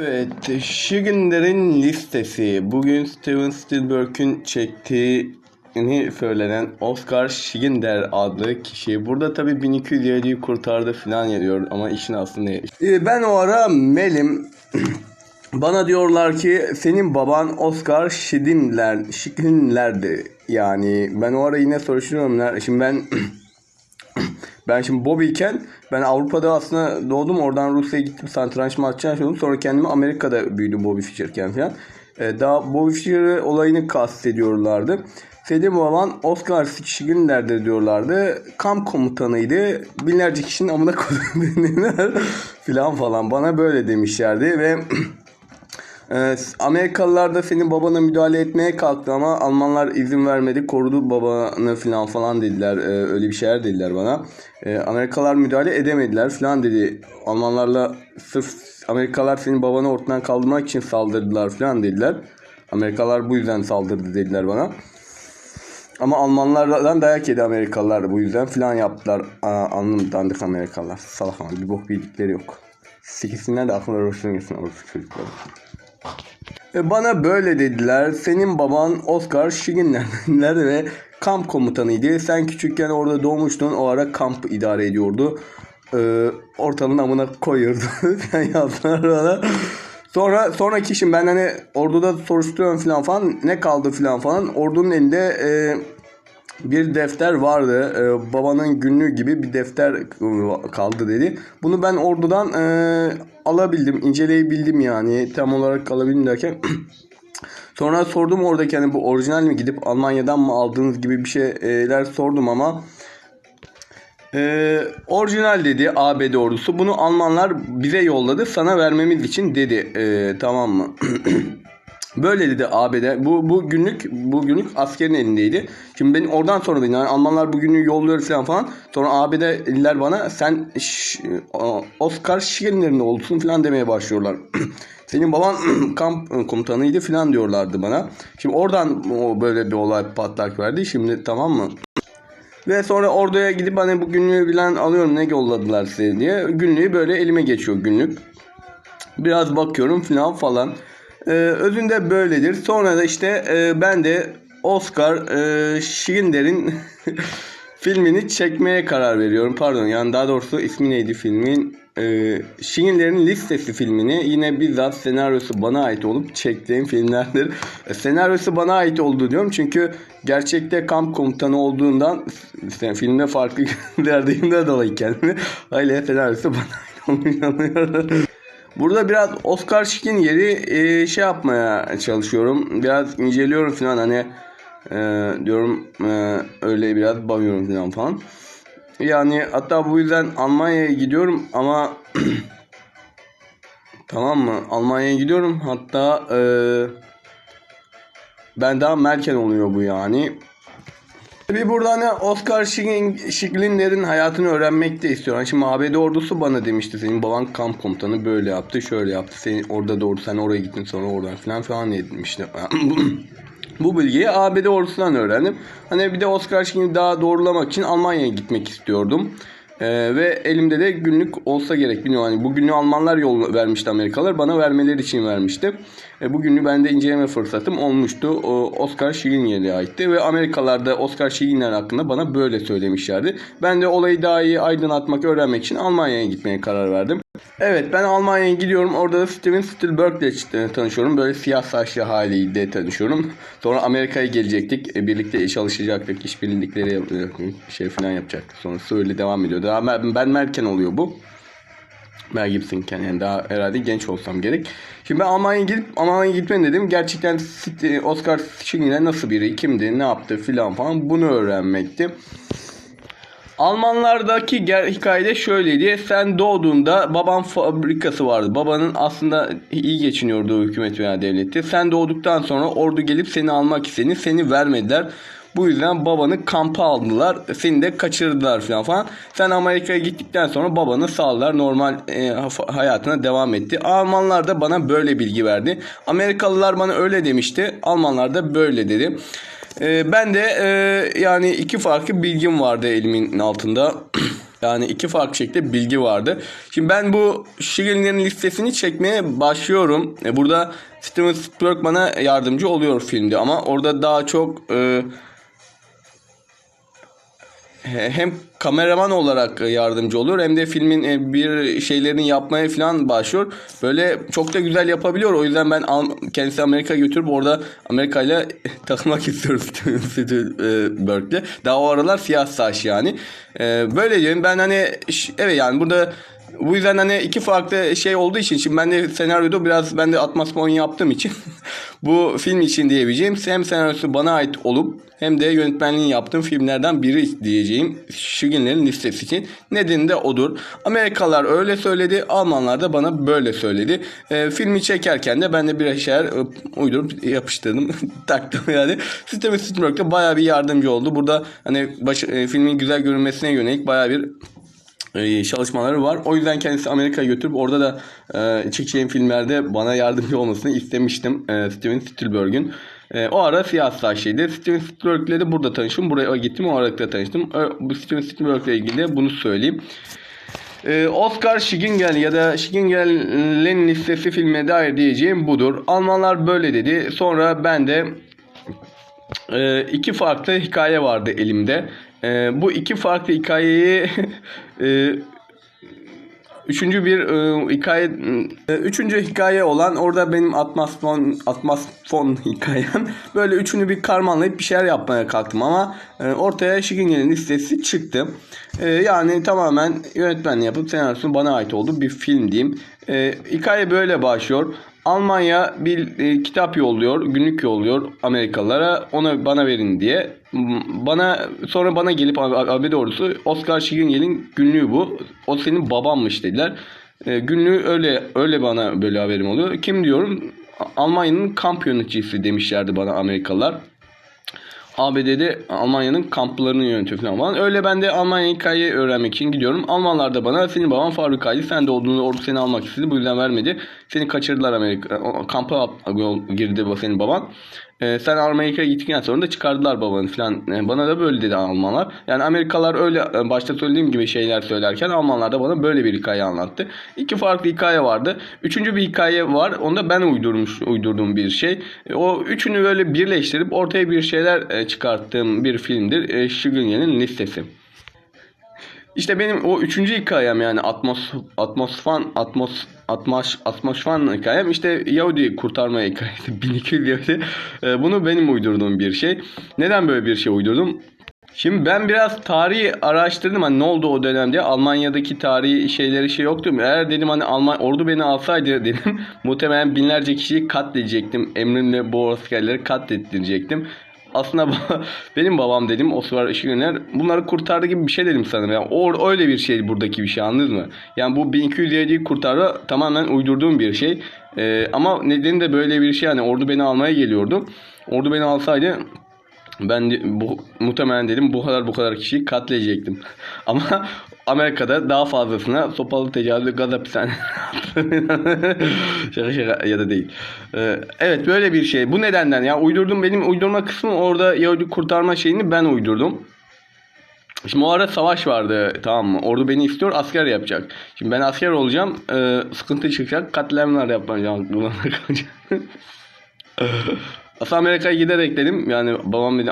Evet, Şirinlerin listesi. Bugün Steven Spielberg'ün çektiğini söylenen Oscar Schindler adlı kişi. Burada tabi 1207'yi kurtardı falan yazıyor ama işin aslında ee, Ben o ara Mel'im. Bana diyorlar ki senin baban Oscar Schindler, Schindler'di. Yani ben o ara yine soruşturuyorum. Şimdi ben Ben şimdi Bobby iken ben Avrupa'da aslında doğdum. Oradan Rusya'ya gittim. Satranç maçı yaşadım. Sonra kendimi Amerika'da büyüdüm Bobby Fischer'ken falan. Ee, daha Bobby Fischer olayını kastediyorlardı. Selim baban Oscar Schindler'de diyorlardı. Kamp komutanıydı. Binlerce kişinin amına koyduğunu filan falan. Bana böyle demişlerdi ve Ee, Amerikalılar da senin babana müdahale etmeye kalktı ama Almanlar izin vermedi. Korudu babanı falan falan dediler. Ee, öyle bir şeyler dediler bana. Ee, Amerikalılar müdahale edemediler falan dedi. Almanlarla sırf Amerikalılar senin babanı ortadan kaldırmak için saldırdılar falan dediler. Amerikalılar bu yüzden saldırdı dediler bana. Ama Almanlardan dayak yedi Amerikalılar bu yüzden falan yaptılar. Aa, anladım dandik Amerikalılar. Salak ama bir bok bildikleri yok. Sikisinden de aklına roşun gitsin orası çocukları. E, bana böyle dediler. Senin baban Oscar Schindler ve kamp komutanıydı. Sen küçükken orada doğmuştun. O ara kamp idare ediyordu. Ee, ortamın amına koyuyordu. Sen yazdılar bana. Sonra sonraki işim ben hani orduda soruşturuyorum falan falan ne kaldı falan falan. Ordunun elinde e, bir defter vardı. Ee, babanın günlüğü gibi bir defter kaldı dedi. Bunu ben ordudan e, alabildim, inceleyebildim yani. Tam olarak alabildim derken Sonra sordum oradaki hani bu orijinal mi gidip Almanya'dan mı aldığınız gibi bir şeyler sordum ama ee, orijinal dedi ABD ordusu. Bunu Almanlar bize yolladı sana vermemiz için dedi. Ee, tamam mı? Böyle dedi ABD. Bu, bu günlük bu günlük askerin elindeydi. Şimdi ben oradan sonra yani Almanlar bu günlüğü yolluyor falan falan. Sonra ABD'liler bana sen Oscar Schindler'in olsun falan demeye başlıyorlar. Senin baban kamp komutanıydı falan diyorlardı bana. Şimdi oradan böyle bir olay patlak verdi. Şimdi tamam mı? Ve sonra orduya gidip hani bu günlüğü bilen alıyorum ne yolladılar size diye. Günlüğü böyle elime geçiyor günlük. Biraz bakıyorum falan falan. Ee, özünde böyledir. Sonra da işte e, ben de Oscar e, Schindler'in filmini çekmeye karar veriyorum. Pardon yani daha doğrusu ismi neydi filmin? Ee, Schindler'in Listesi filmini yine bizzat senaryosu bana ait olup çektiğim filmlerdir. E, senaryosu bana ait olduğu diyorum çünkü gerçekte kamp komutanı olduğundan işte filmde farklı verdiğimden dolayı kendimi hala senaryosu bana ait olmuş Burada biraz Oscar Şik'in yeri e, şey yapmaya çalışıyorum. Biraz inceliyorum falan hani e, diyorum e, öyle biraz bakıyorum falan falan. Yani hatta bu yüzden Almanya'ya gidiyorum ama tamam mı? Almanya'ya gidiyorum hatta e, ben daha Merkel oluyor bu yani. Bir burada hani Oscar Schindler'in hayatını öğrenmek de istiyorum. Şimdi ABD ordusu bana demişti senin baban kamp komutanı böyle yaptı şöyle yaptı. Seni orada doğru sen oraya gittin sonra oradan falan falan demişti. Bu bilgiyi ABD ordusundan öğrendim. Hani bir de Oscar Schindler'i daha doğrulamak için Almanya'ya gitmek istiyordum. Ee, ve elimde de günlük olsa gerek. Bilmiyorum hani bu günlüğü Almanlar yol vermişti Amerikalılar. Bana vermeleri için vermişti. E, bu günlüğü ben de inceleme fırsatım olmuştu. O, Oscar Schindler'e aitti. Ve Amerikalılar da Oscar Schindler hakkında bana böyle söylemişlerdi. Ben de olayı daha iyi aydınlatmak, öğrenmek için Almanya'ya gitmeye karar verdim. Evet ben Almanya'ya gidiyorum. Orada da Steven Spielberg ile tanışıyorum. Böyle siyah saçlı haliyle tanışıyorum. Sonra Amerika'ya gelecektik. E, birlikte çalışacaktık. İşbirlikleri e, şey falan yapacaktık. Sonra öyle devam ediyor. Daha ben Merken oluyor bu. Mel Gibson'ken yani daha herhalde genç olsam gerek. Şimdi ben Almanya'ya gidip Almanya'ya gitmeyin dedim. Gerçekten Oscar Schindler nasıl biri, kimdi, ne yaptı filan falan bunu öğrenmekti. Almanlardaki hikayede şöyleydi. Sen doğduğunda baban fabrikası vardı. Babanın aslında iyi geçiniyordu hükümet veya devleti. Sen doğduktan sonra ordu gelip seni almak istedi. Seni vermediler. Bu yüzden babanı kampa aldılar. Seni de kaçırdılar falan falan. Sen Amerika'ya gittikten sonra babanı sağlar normal e, hayatına devam etti. Almanlar da bana böyle bilgi verdi. Amerikalılar bana öyle demişti. Almanlar da böyle dedi. E, ben de e, yani iki farklı bilgim vardı elimin altında. Yani iki farklı şekilde bilgi vardı. Şimdi ben bu Şirinlerin listesini çekmeye başlıyorum. E, Burada Steven Spielberg bana yardımcı oluyor filmde ama orada daha çok e, hem kameraman olarak yardımcı olur hem de filmin e, bir şeylerini yapmaya falan başlıyor. Böyle çok da güzel yapabiliyor. O yüzden ben kendisi Amerika'ya götürüp orada Amerika ile takılmak istiyorum Spielberg'le. Daha o aralar siyah saç yani. E, Böyle diyorum ben hani evet yani burada bu yüzden hani iki farklı şey olduğu için şimdi ben de senaryoda biraz ben de atmosfer yaptığım için bu film için diyebileceğim hem senaryosu bana ait olup hem de yönetmenliğini yaptığım filmlerden biri diyeceğim Şirinlerin listesi için. Nedeni de odur. Amerikalılar öyle söyledi, Almanlar da bana böyle söyledi. Ee, filmi çekerken de ben de bir şeyler e, uydurup yapıştırdım, taktım yani. Steven Spielberg de bayağı bir yardımcı oldu. Burada hani baş, e, filmin güzel görünmesine yönelik bayağı bir e, çalışmaları var. O yüzden kendisi Amerika'ya götürüp orada da e, çekeceğim filmlerde bana yardımcı olmasını istemiştim e, Steven Spielberg'ün. E, o ara siyah saçlıydı. Steven Spielberg'le de burada tanıştım. Buraya gittim o aralıkta tanıştım. Ö- Bu Steven Spielberg'le ilgili de bunu söyleyeyim. Ee, Oscar Schigingel ya da Schigingel'in listesi filme dair diyeceğim budur. Almanlar böyle dedi. Sonra ben de e, iki farklı hikaye vardı elimde. E, bu iki farklı hikayeyi e, Üçüncü bir e, hikaye e, üçüncü hikaye olan orada benim atmosfon atmosfon hikayem böyle üçünü bir karmanlayıp bir şeyler yapmaya kalktım ama e, ortaya Şigingel'in listesi çıktı. E, yani tamamen yönetmenliği yapıp senaryosunu bana ait olduğu bir film diyeyim. E, hikaye böyle başlıyor. Almanya bir e, kitap yolluyor, günlük yolluyor Amerikalılara. Ona bana verin diye. Bana sonra bana gelip ab- abi doğrusu Oscar Schiegel'in günlüğü bu. O senin babanmış dediler. E, günlüğü öyle öyle bana böyle haberim oluyor. Kim diyorum? Almanya'nın kamp yöneticisi demişlerdi bana Amerikalılar. ABD'de Almanya'nın kamplarını yönetiyor falan falan. Öyle ben de Almanya hikayeyi öğrenmek için gidiyorum. Almanlar da bana senin baban fabrikaydı. Sen de olduğunu orada seni almak istedi. Bu yüzden vermedi. Seni kaçırdılar Amerika. Kampa girdi bu senin baban. Ee, sen Amerika'ya gittikten sonra da çıkardılar babanı falan. Ee, bana da böyle dedi Almanlar. Yani Amerikalılar öyle e, başta söylediğim gibi şeyler söylerken Almanlar da bana böyle bir hikaye anlattı. İki farklı hikaye vardı. Üçüncü bir hikaye var. Onu da ben uydurmuş uydurduğum bir şey. E, O üçünü böyle birleştirip ortaya bir şeyler e, çıkarttığım bir filmdir. E, Şiginye'nin listesi. İşte benim o üçüncü hikayem yani atmos atmosfan atmos atmos atmosfan hikayem işte Yahudi kurtarma hikayesi 1200 Yahudi. Ee, bunu benim uydurduğum bir şey. Neden böyle bir şey uydurdum? Şimdi ben biraz tarihi araştırdım hani ne oldu o dönemde Almanya'daki tarihi şeyleri şey yoktu. Eğer dedim hani Alman ordu beni alsaydı dedim muhtemelen binlerce kişiyi katledecektim. Emrimle bu askerleri katlettirecektim. Aslında benim babam dedim Osman Işıköner bunları kurtardı gibi bir şey dedim sanırım. Yani o öyle bir şey buradaki bir şey anladınız mı? Yani bu 1207'yi kurtardı tamamen uydurduğum bir şey. Ee, ama nedeni de böyle bir şey yani ordu beni almaya geliyordu. Ordu beni alsaydı ben de, bu, muhtemelen dedim bu kadar bu kadar kişiyi katledecektim. Ama Amerika'da daha fazlasına sopalı tecavüz gaz hapishane şaka şaka ya da değil. Ee, evet böyle bir şey. Bu nedenden ya uydurdum benim uydurma kısmı orada Yahudi kurtarma şeyini ben uydurdum. Şimdi o ara savaş vardı tamam mı? Ordu beni istiyor asker yapacak. Şimdi ben asker olacağım. e, sıkıntı çıkacak. Katliamlar yapacağım. Bunlar kalacak. Aslında Amerika'ya giderek dedim yani babam dedi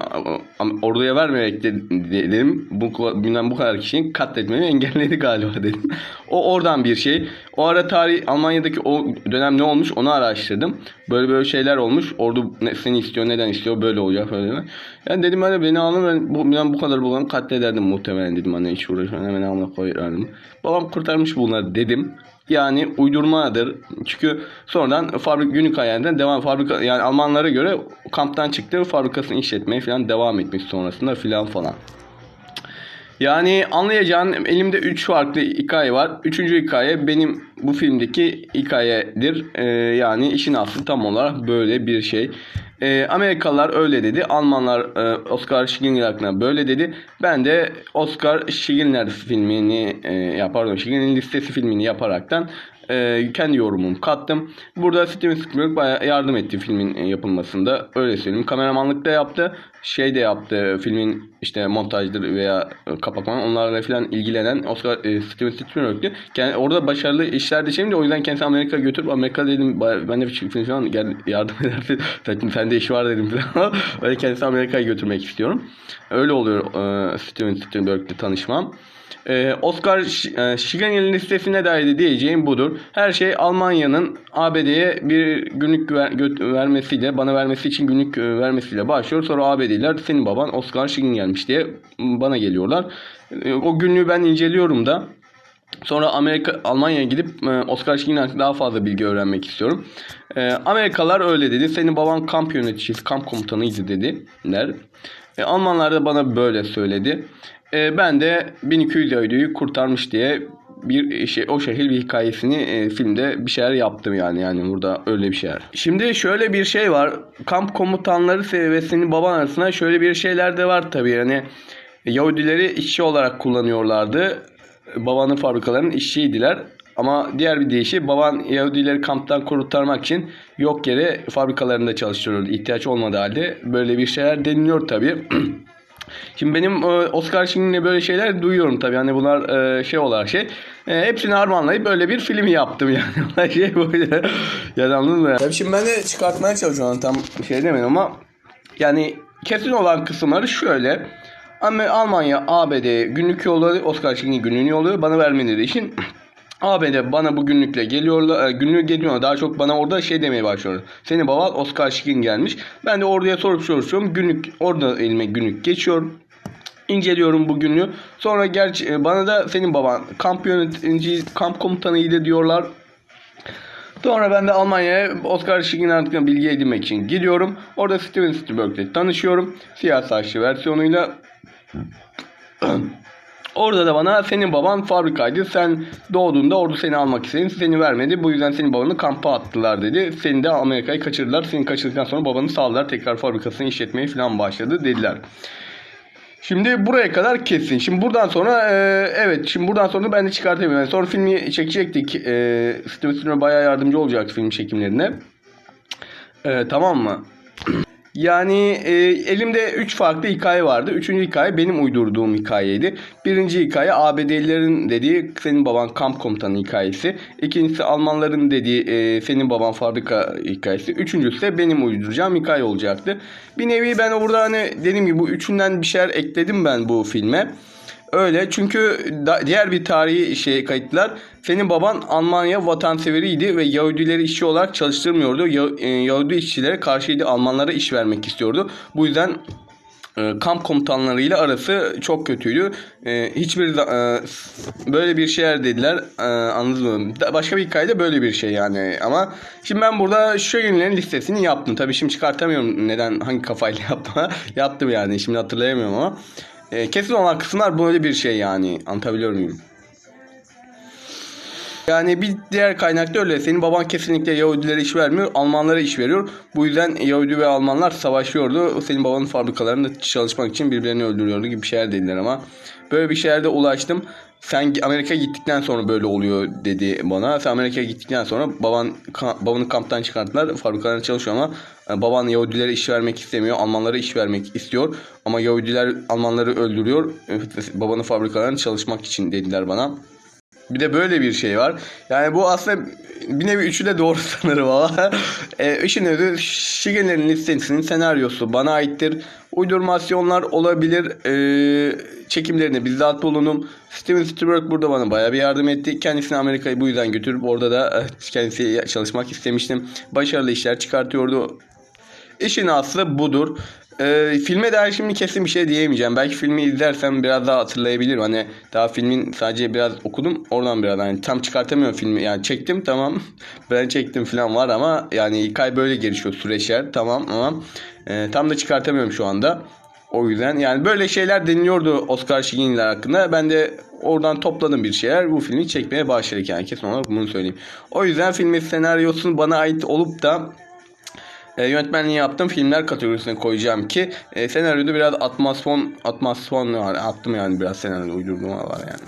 orduya vermeyerek de- dedim bu günden bu kadar kişinin katletmemi engelledi galiba dedim. O oradan bir şey. O ara tarih Almanya'daki o dönem ne olmuş onu araştırdım. Böyle böyle şeyler olmuş. Ordu ne, seni istiyor neden istiyor böyle olacak böyle. Yani dedim hani beni alın ben bu, ben bu kadar bulan katlederdim muhtemelen dedim hani hiç uğraşmam hemen alına koyardım. Babam kurtarmış bunları dedim. Yani uydurmadır. Çünkü sonradan fabrik günlük hayalinden devam fabrika yani Almanlara göre kamptan çıktı fabrikasını işletmeye falan devam etmiş sonrasında filan falan. Yani anlayacağın elimde 3 farklı hikaye var. Üçüncü hikaye benim bu filmdeki hikayedir. Ee, yani işin aslı tam olarak böyle bir şey. E, Amerikalılar öyle dedi. Almanlar e, Oscar Schindler hakkında böyle dedi. Ben de Oscar Schindler filmini e, ya pardon Schindler'in listesi filmini yaparaktan e, kendi yorumumu kattım. Burada Steven Spielberg bayağı yardım etti filmin e, yapılmasında. Öyle söyleyeyim. Kameramanlık da yaptı. Şey de yaptı. Filmin işte montajdır veya e, kapatma onlarla falan ilgilenen Oscar e, Steven Spielberg'tü. Yani orada başarılı işler de şeyim de o yüzden kendisi Amerika götürüp Amerika dedim "Baya- ben de film falan gel yardım edersin. Zaten sende iş var dedim falan. Öyle kendisi Amerika'ya götürmek istiyorum. Öyle oluyor e, Steven Spielberg'le tanışmam. Ee, Oscar e, Schindler'in listesine dair diyeceğim budur. Her şey Almanya'nın ABD'ye bir günlük ver- vermesiyle, bana vermesi için günlük e, vermesiyle başlıyor. Sonra ABD'liler senin baban Oscar Schindler gelmiş diye bana geliyorlar. E, O günlüğü ben inceliyorum da. Sonra Amerika Almanya'ya gidip e, Oscar Schindler hakkında daha fazla bilgi öğrenmek istiyorum. E, Amerikalılar öyle dedi. Senin baban kamp yöneticisi, kamp komutanıydı dediler. E, Almanlar da bana böyle söyledi. E, ben de 1200 Yahudi'yi kurtarmış diye bir şey o şehir bir hikayesini e, filmde bir şeyler yaptım yani yani burada öyle bir şeyler. Şimdi şöyle bir şey var. Kamp komutanları ve senin baban arasında şöyle bir şeyler de var tabii yani Yahudileri işçi olarak kullanıyorlardı. Babanın fabrikalarının işçiydiler. Ama diğer bir deyişi baban Yahudileri kamptan kurtarmak için yok yere fabrikalarında çalıştırıyordu. İhtiyaç olmadığı halde böyle bir şeyler deniliyor tabii. Şimdi benim e, Oscar Schindler'le böyle şeyler duyuyorum tabii. Hani bunlar e, şey olarak şey. E, hepsini harmanlayıp böyle bir film yaptım yani. şey böyle. yani anladın mı? Tabii şimdi ben de çıkartmaya çalışıyorum tam şey demedim ama yani kesin olan kısımları şöyle. Ama Almanya, ABD günlük yolları Oscar Schindler günlüğünü yolluyor. Bana vermeleri için ABD bana bu günlükle geliyorlar, e, günlüğü geliyor. Daha çok bana orada şey demeye başlıyor. Senin baban Oscar Schindler gelmiş. Ben de oraya sorup soruyorum. Günlük orada elime günlük geçiyor. İnceliyorum bu günlüğü. Sonra gerçi e, bana da senin baban kamp yönetici, kamp komutanıydı diyorlar. Sonra ben de Almanya'ya Oscar Schindler hakkında bilgi edinmek için gidiyorum. Orada Steven Spielberg'le tanışıyorum. Siyah saçlı versiyonuyla. Orada da bana senin baban fabrikaydı. Sen doğduğunda orada seni almak istedi. Seni vermedi. Bu yüzden senin babanı kampa attılar dedi. Seni de Amerika'ya kaçırdılar. Seni kaçırdıktan sonra babanı sağladılar. Tekrar fabrikasını işletmeye falan başladı dediler. Şimdi buraya kadar kesin. Şimdi buradan sonra e, evet şimdi buradan sonra ben de çıkartamıyorum. Yani sonra filmi çekecektik. E, Steven Spielberg bayağı yardımcı olacaktı film çekimlerine. E, tamam mı? Yani e, elimde 3 farklı hikaye vardı. Üçüncü hikaye benim uydurduğum hikayeydi. Birinci hikaye ABD'lilerin dediği senin baban kamp komutanı hikayesi. İkincisi Almanların dediği e, senin baban fabrika hikayesi. Üçüncüsü de benim uyduracağım hikaye olacaktı. Bir nevi ben burada hani dediğim gibi bu üçünden bir şeyler ekledim ben bu filme. Öyle çünkü da, diğer bir tarihi şey kayıtlar senin baban Almanya vatanseveriydi ve Yahudileri işçi olarak çalıştırmıyordu. Ya, e, Yahudi işçilere karşıydı Almanlara iş vermek istiyordu. Bu yüzden e, kamp komutanlarıyla arası çok kötüydü. E, hiçbir e, böyle bir şeyler dediler. E, anladınız mı? Başka bir hikayede böyle bir şey yani. Ama şimdi ben burada şu günlerin listesini yaptım. Tabii şimdi çıkartamıyorum neden hangi kafayla yaptım. yaptım yani. Şimdi hatırlayamıyorum ama. E, kesin olan kısımlar böyle bir şey yani. Anlatabiliyor muyum? Yani bir diğer kaynakta öyle. Senin baban kesinlikle Yahudilere iş vermiyor. Almanlara iş veriyor. Bu yüzden Yahudi ve Almanlar savaşıyordu. Senin babanın fabrikalarında çalışmak için birbirlerini öldürüyordu gibi şeyler dediler ama. Böyle bir şeylerde ulaştım. Sen Amerika'ya gittikten sonra böyle oluyor dedi bana. Sen Amerika'ya gittikten sonra baban ka- babanı kamptan çıkarttılar. Fabrikalarında çalışıyor ama baban Yahudilere iş vermek istemiyor. Almanlara iş vermek istiyor. Ama Yahudiler Almanları öldürüyor. E, Babanın fabrikalarında çalışmak için dediler bana. Bir de böyle bir şey var. Yani bu aslında bir nevi üçü de doğru sanırım ama. e, işin özü Şigenlerin listesinin senaryosu bana aittir. Uydurmasyonlar olabilir. E, çekimlerine bizzat bulundum. Steven Spielberg burada bana bayağı bir yardım etti. Kendisini Amerika'yı bu yüzden götürüp orada da e, kendisi çalışmak istemiştim. Başarılı işler çıkartıyordu. İşin aslı budur. Ee, filme dair şimdi kesin bir şey diyemeyeceğim. Belki filmi izlersem biraz daha hatırlayabilirim. Hani daha filmin sadece biraz okudum. Oradan biraz hani tam çıkartamıyorum filmi. Yani çektim tamam. ben çektim falan var ama yani hikaye böyle gelişiyor süreçler tamam ama e, tam da çıkartamıyorum şu anda. O yüzden yani böyle şeyler deniliyordu Oscar Schindler hakkında. Ben de oradan topladım bir şeyler. Bu filmi çekmeye başladık yani kesin olarak bunu söyleyeyim. O yüzden filmin senaryosunun bana ait olup da E, yönetmenliği yaptım. Filmler kategorisine koyacağım ki e, senaryoda biraz atmosfon atmosfon var. Attım yani biraz senaryo uydurma var yani.